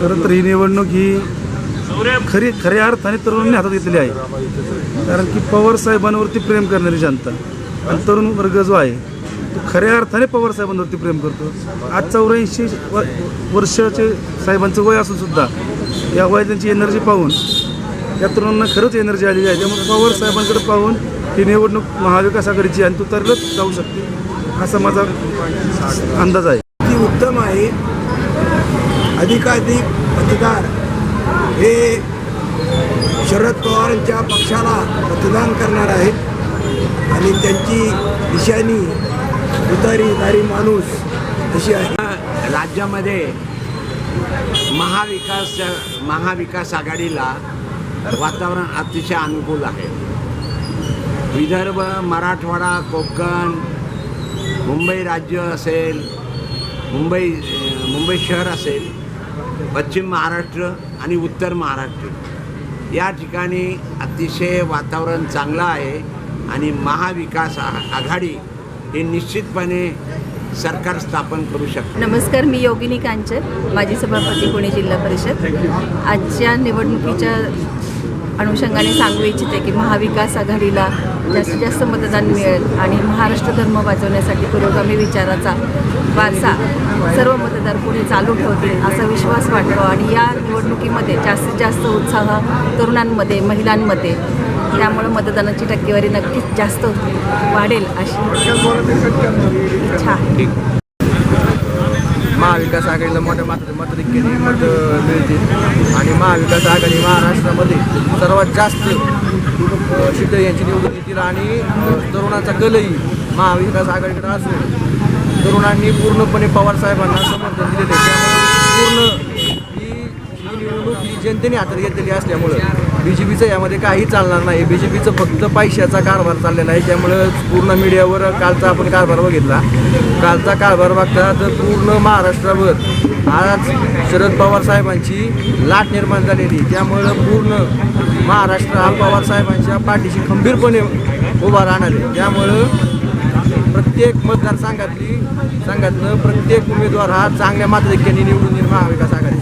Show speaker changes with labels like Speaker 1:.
Speaker 1: खरं तर ही निवडणूक ही खरी खऱ्या अर्थाने तरुणांनी हातात घेतलेली आहे. कारण की पवार साहेबांवरती प्रेम करणारी जनता आणि तरुण वर्ग जो आहे तो खऱ्या अर्थाने पवार साहेबांवरती प्रेम करतो. आज चौऱ्याऐंशी वर्षाचे साहेबांचं वय असून सुद्धा या वयात त्यांची एनर्जी पाहून या तरुणांना खरंच एनर्जी आलेली आहे. त्यामुळे पवार साहेबांकडे पाहून ही निवडणूक महाविकास आघाडीची आणि तो तरलच जाऊ शकते असा माझा अंदाज आहे.
Speaker 2: ती उत्तम आहे. अधिकाधिक मतदार हे शरद पवारांच्या पक्षाला मतदान करणार आहेत. आणि त्यांची दिशानी उतारी दारी माणूस अशी आहे.
Speaker 3: राज्यामध्ये महाविकास महाविकास आघाडीला वातावरण अतिशय अनुकूल आहे. विदर्भ मराठवाडा कोकण मुंबई राज्य असेल मुंबई मुंबई शहर असेल पश्चिम महाराष्ट्र आणि उत्तर महाराष्ट्र. या ठिकाणी अतिशय वातावरण चांगलं आहे आणि महाविकास आ- आघाडी हे निश्चितपणे सरकार स्थापन करू शकतो
Speaker 4: नमस्कार मी योगिनी कांचन माजी सभापती पुणे जिल्हा परिषद. आजच्या निवडणुकीच्या अनुषंगाने सांगू इच्छिते की महाविकास आघाडीला जास्तीत जास्त मतदान मिळेल आणि महाराष्ट्र धर्म वाजवण्यासाठी पुरोगामी विचाराचा वारसा सर्व मतदार पुढे चालू ठेवतील असा विश्वास वाटतो. आणि या निवडणुकीमध्ये जास्तीत जास्त उत्साह तरुणांमध्ये महिलांमध्ये त्यामुळे मतदानाची टक्केवारी नक्कीच जास्त वाढेल अशी इच्छा आहे.
Speaker 5: महाविकास आघाडीला मोठ्या मात्र मताधिक्याने मत मिळतील आणि महाविकास आघाडी महाराष्ट्रामध्ये सर्वात जास्त शिंदे यांची निवडून येतील आणि तरुणाचा कलही महाविकास आघाडीकडे असून तरुणांनी पूर्णपणे पवारसाहेबांना समर्थन दिलेले त्यामुळे पूर्ण ही ही निवडणूक ही जनतेने हातात घेतलेली असल्यामुळं बी जे पीचं यामध्ये काही चालणार नाही. बी जे पीचं फक्त पैशाचा कारभार चाललेला आहे. त्यामुळं पूर्ण मीडियावर कालचा आपण कारभार बघितला. कालचा कारभार बघता तर पूर्ण महाराष्ट्रावर आज शरद पवार साहेबांची लाट निर्माण झालेली. त्यामुळं पूर्ण महाराष्ट्र हा पवार साहेबांच्या पाठीशी खंबीरपणे उभा राहणार आहे. त्यामुळं प्रत्येक मतदारसंघातली संघातनं प्रत्येक उमेदवार हा चांगल्या मातधिक्याने निवडून निर्माण महाविकास आघाडी.